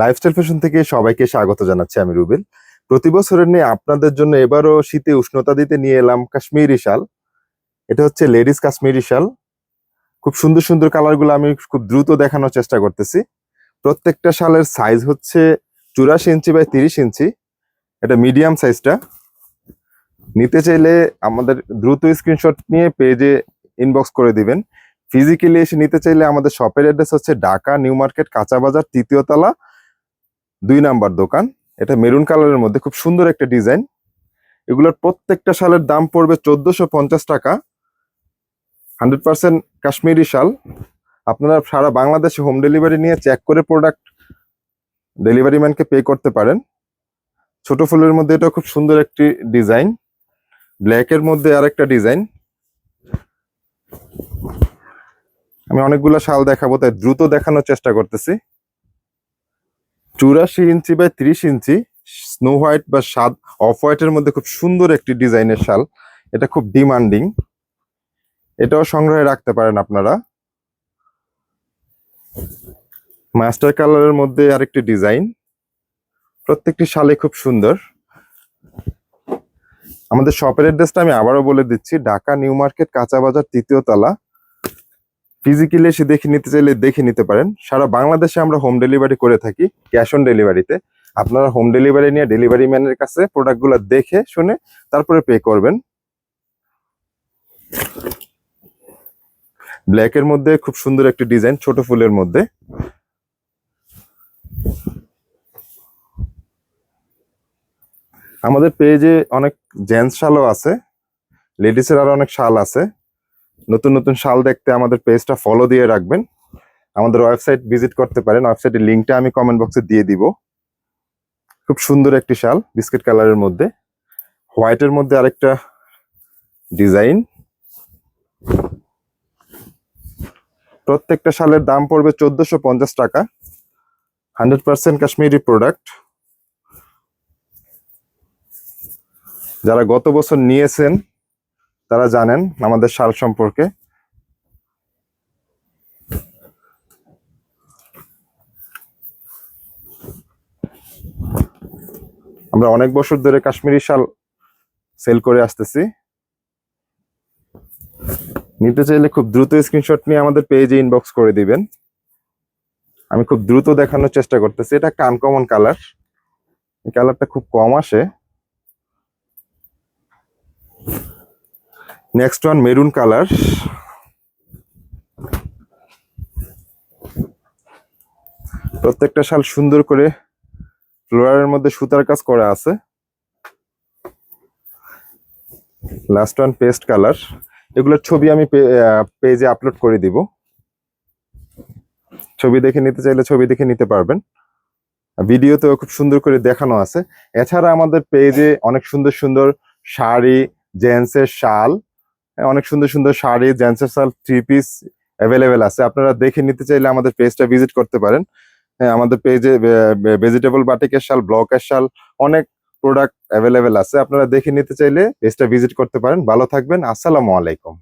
Lifestyle fashion থেকে সবাইকে স্বাগত জানাচ্ছি আমি রুবেল। প্রতি বছরের নিয়ে আপনাদের জন্য এবারও শীতে উষ্ণতা দিতে নিয়ে এলাম কাশ্মীরি শাল। এটা হচ্ছে লেডিস কাশ্মীরি শাল। খুব সুন্দর সুন্দর কালারগুলো আমি খুব দ্রুত দেখানোর চেষ্টা করতেছি। প্রত্যেকটা শালের সাইজ হচ্ছে চুরাশি ইঞ্চি বাই তিরিশ ইঞ্চি। এটা মিডিয়াম সাইজটা নিতে চাইলে আমাদের দ্রুত স্ক্রিনশট নিয়ে পেজে ইনবক্স করে দিবেন। ফিজিক্যালি এসে নিতে চাইলে আমাদের শপের অ্যাড্রেস হচ্ছে ঢাকা নিউ মার্কেট কাঁচা বাজার, তৃতীয় তলা দুই নাম্বার দোকান। এটা মেরুন কালারের মধ্যে, খুব সুন্দর একটা ডিজাইন। এগুলোর প্রত্যেকটা শালের দাম পড়বে চোদ্দশো পঞ্চাশ টাকা। হান্ড্রেড পার্সেন্ট কাশ্মীরি শাল। আপনারা সারা বাংলাদেশে হোম ডেলিভারি নিয়ে চেক করে প্রোডাক্ট ডেলিভারি ম্যানকে পে করতে পারেন। ছোট ফুলের মধ্যে এটা খুব সুন্দর একটি ডিজাইন। ব্ল্যাকের মধ্যে আরেকটা ডিজাইন। আমি অনেকগুলো শাল দেখাবো, তাই দ্রুত দেখানোর চেষ্টা করতেছি। চুরাশি ইঞ্চি বাই ত্রিশ ইঞ্চি স্নো হোয়াইট বা সাদ অফ হোয়াইটের মধ্যে খুব সুন্দর একটি ডিজাইনের শাল। এটা খুব ডিমান্ডিং এটাও সংগ্রহে রাখতে পারেন আপনারা। মাস্টার কালারের মধ্যে আরেকটি ডিজাইন। প্রত্যেকটি শালে খুব সুন্দর। আমাদের শপের অ্যাড্রেসটা আমি আবারও বলে দিচ্ছি, ঢাকা নিউ মার্কেট, কাঁচা বাজার, তৃতীয় তলা। ফিজিক্যালি এসে দেখে নিতে চাইলে দেখে নিতে পারেন। সারা বাংলাদেশে আমরা হোম ডেলিভারি করে থাকি ক্যাশ অন ডেলিভারিতে আপনারা হোম ডেলিভারি নিয়ে ডেলিভারি ম্যানের কাছে প্রোডাক্টগুলো দেখে, শুনে তারপরে পে করবেন। ব্ল্যাকের মধ্যে খুব সুন্দর একটি ডিজাইন ছোট ফুলের মধ্যে। আমাদের পেজে অনেক জেন্টস শালও আছে। লেডিসের আরও অনেক শাল আছে। নতুন নতুন শাল দেখতে আমাদের পেজটা ফলো দিয়ে রাখবেন। আমাদের ওয়েবসাইট ভিজিট করতে পারেন। ওয়েবসাইটের লিঙ্কটা আমি কমেন্ট বক্সে দিয়ে দিব। খুব সুন্দর একটি শাল বিস্কিট কালারের মধ্যে। হোয়াইটের মধ্যে আরেকটা ডিজাইন প্রত্যেকটা শালের দাম পড়বে চোদ্দশো পঞ্চাশ টাকা। হান্ড্রেড পার্সেন্ট কাশ্মীরি প্রোডাক্ট যারা গত বছর নিয়েছেন তারা জানেন আমাদের শাল সম্পর্কে। আমরা অনেক বছর ধরে কাশ্মীরি শাল সেল করে আসতেছি। নিতে চাইলে খুব দ্রুত স্ক্রিনশট নিয়ে আমাদের পেজে ইনবক্স করে দিবেন। আমি খুব দ্রুত দেখানোর চেষ্টা করতেছি। এটা কানকমন কালার এই কালারটা খুব কম আসে। নেক্সট ওয়ান মেরুন কালার প্রত্যেকটা শাল সুন্দর করে ফ্লোরারের মধ্যে সুতার কাজ করা আছে। লাস্ট ওয়ান পেস্ট কালার এগুলোর ছবি আমি পেজে আপলোড করে দিব। ছবি দেখে নিতে চাইলে ছবি দেখে নিতে পারবেন। ভিডিওতেও খুব সুন্দর করে দেখানো আছে। এছাড়া আমাদের পেজে অনেক সুন্দর সুন্দর শাড়ি জেন্টসের শাল অনেক সুন্দর সুন্দর শাড়ি জেন্টসের শাল থ্রি পিস অ্যাভেলেবেল আছে। আপনারা দেখে নিতে চাইলে আমাদের পেজটা ভিজিট করতে পারেন। হ্যাঁ আমাদের পেজে ভেজিটেবল বাটিকের শাল ব্লকের শাল, অনেক প্রোডাক্ট অ্যাভেলেবেল আছে। আপনারা দেখে নিতে চাইলে পেজটা ভিজিট করতে পারেন। ভালো থাকবেন। আসসালামু আলাইকুম।